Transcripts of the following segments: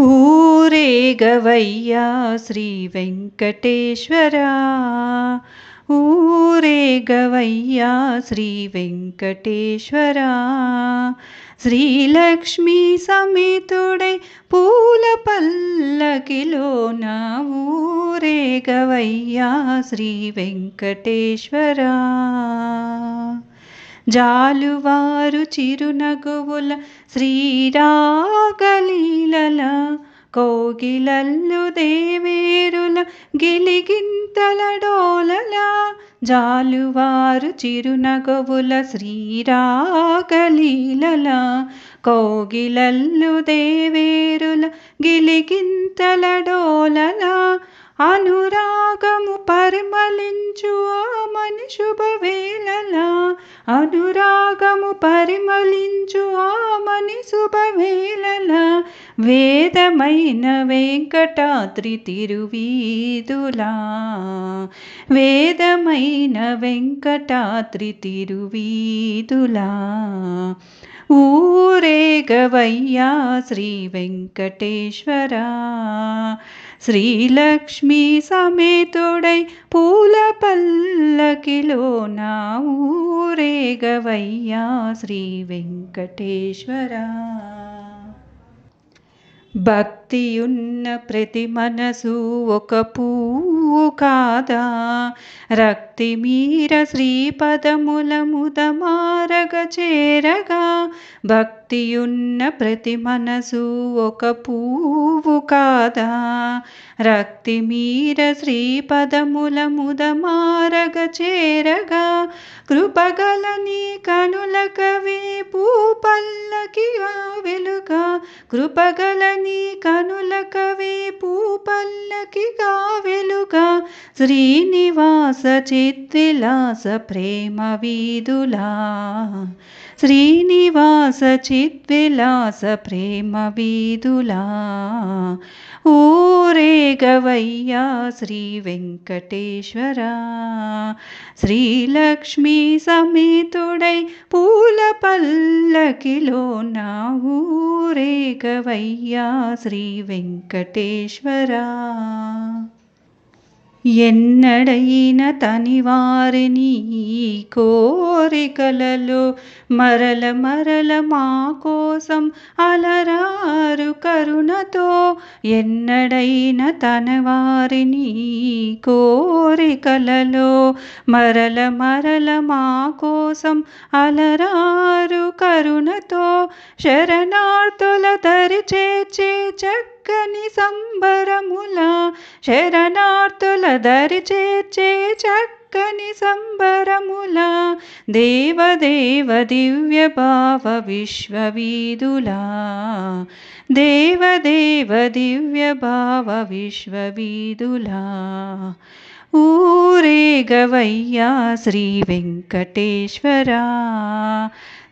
ఊరేగవయ్యా శ్రీ వెంకటేశ్వరా. ఊరేగవయ్యా శ్రీ వెంకటేశ్వరా. శ్రీలక్ష్మీ సమేతుడై పూల పల్లకిలోన ఊరేగవయ్యా శ్రీ వెంకటేశ్వరా. జాలువారు చిరునగువుల శ్రీరాగలీలల కోగిలల్లు దేవేరుల గిలిగింతల డోలల జాలువారు చిరునగవుల శ్రీరాగలీలల కోగిలల్లు దేవేరుల గిలిగింతల డోలల అనురాగము పరిమళించు ఆమని శుభవేళల అనురాగము పరిమళించు ఆమని శుభవేళల వేదమైన వెంకటాద్రి తిరువీదులా వేదమైన వెంకటాద్రి తిరువీదులా ఊరేగవయ్యా శ్రీ వెంకటేశ్వర. శ్రీలక్ష్మీ సమేతుడై పూల పల్లకిలో నా ఊరేగవయ్యా శ్రీ వెంకటేశ్వరా. భక్తియున్న ప్రతి మనసు ఒక పువ్వు కాదా? రక్తి మీర శ్రీపదముల ముదమారగ చేరగా. భక్తియున్న ప్రతి మనసు ఒక పువ్వు కాదా? రక్తి మీర శ్రీపదముల ముదమారగ చేరగా. కృపగల నీ కనుల కవి పూపల్లకిగా వెలుగా కృపగల నీ కనుల కవి పూపల్లకిగా వెలుగా శ్రీనివాస చిత్విలాస ప్రేమ వీధులా. శ్రీనివాస చిత్విలాస ప్రేమ వీధులా. ఊరేగవయ్యా శ్రీ వెంకటేశ్వర. శ్రీలక్ష్మీ సమేతుడై పూల పల్లకిలో నా ఊరేగవయ్యా శ్రీ వెంకటేశ్వరా ఎన్నడైన తనివారిని కోరికలలో మరల మరల మా కోసం అలరారు కరుణతో ఎన్నడైన తనవారిని కోరికలలో మరల మరల మా కోసం అలరారు కరుణతో శరణార్థుల దరి చక్క చక్కని సంబరముల శరణార్థుల దరి చేర్చే చక్కని సంబరముల దేవదేవ దివ్య భావ విశ్వవీదులా దేవదేవ దివ్య భావ ఊరే ఊరేగవయ్యా శ్రీ వెంకటేశ్వరా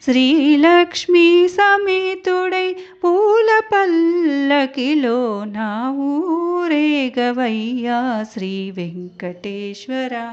శ్రీలక్ష్మీ సమేతుడై పూ పల్లకిలో నా ఊరేగవయ్యా శ్రీ వెంకటేశ్వరా.